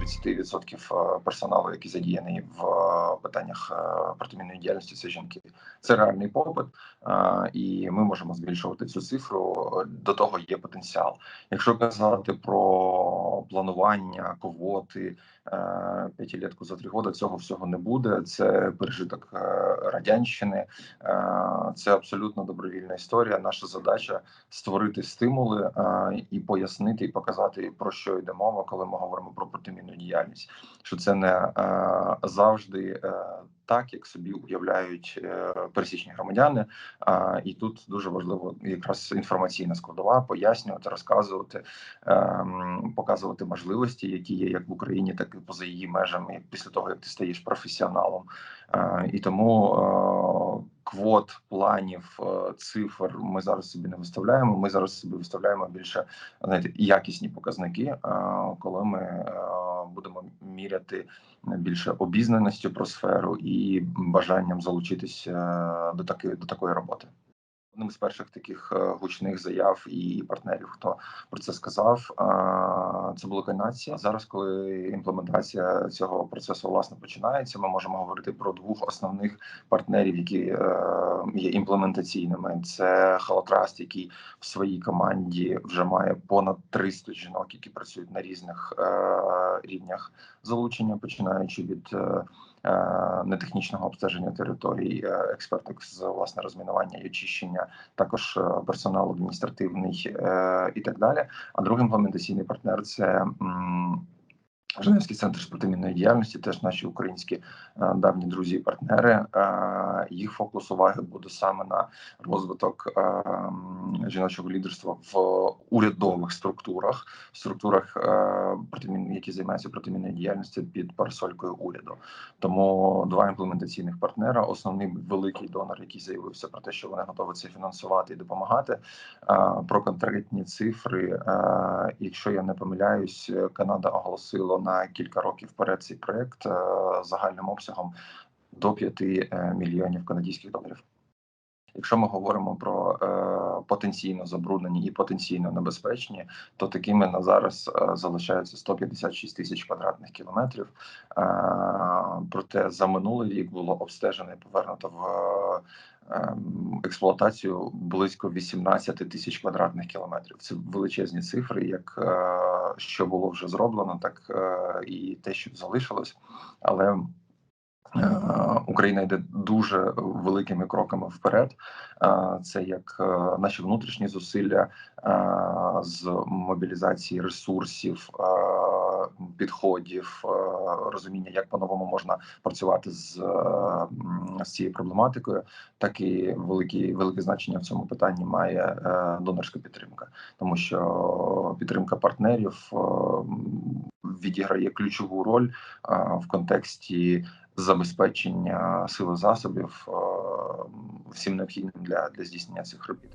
30% персоналу, який задіяний в питаннях протимінної діяльності, це жінки. Це реальний попит, і ми можемо збільшувати цю цифру. До того є потенціал. Якщо казати про планування квоти п'ятилітку за три роки, цього всього не буде. Це пережиток радянщини, це абсолютно добровільна історія. Наша задача створити стимули і пояснити, і показати про що йде мова, коли ми говоримо про протимінну діяльність. Що це не завжди так, як собі уявляють е, пересічні громадяни. І тут дуже важливо якраз інформаційна складова пояснювати, розказувати, показувати можливості, які є як в Україні, так і поза її межами після того як ти стаєш професіоналом. І тому е, квот, планів, е, цифр ми зараз собі не виставляємо. Ми зараз собі виставляємо більше знаєте, якісні показники, коли ми будемо міряти більше обізнаністю про сферу і бажанням залучитись е, до такої до такої роботи. Одним з перших таких е, гучних заяв і партнерів, хто про це сказав, це була канадція. Зараз, коли імплементація цього процесу власне починається, ми можемо говорити про двох основних партнерів, які е, є імплементаційними. Це Халатраст, який в своїй команді вже має понад 300 жінок, які працюють на різних е, рівнях залучення, починаючи від Е, нетехнічного обстеження територій, е, експерток з власне розмінування і очищення, також е, персонал адміністративний і так далі. А другий імплементаційний партнер це Женевський центр спортивної діяльності, теж наші українські е, давні друзі і партнери. Е, їх фокус уваги буде саме на розвиток е, жіночого лідерства в урядових структурах, структурах які займаються протимінною діяльністю під парасолькою уряду. Тому два імплементаційних партнера. Основний великий донор, який заявився про те, що вони готові це фінансувати і допомагати. Про конкретні цифри, якщо я не помиляюсь, Канада оголосила на кілька років вперед цей проект е, загальним обсягом до 5 е, мільйонів канадських доларів. Якщо ми говоримо про е, потенційно забруднені і потенційно небезпечні, то такими на зараз е, залишається 156 тисяч квадратних кілометрів. Е, проте за минулий рік було обстежено і повернуто в е, експлуатацію близько 18 тисяч квадратних кілометрів. Це величезні цифри, як е, що було вже зроблено, так е, і те, що залишилось, але Україна йде дуже великими кроками вперед. Е, це як е, наші внутрішні зусилля з мобілізації ресурсів, підходів, розуміння, як по-новому можна працювати з з цією проблематикою, так і великі велике значення в цьому питанні має донорська підтримка, тому що підтримка партнерів відіграє ключову роль в контексті забезпечення сили засобів всім необхідним для, для здійснення цих робіт.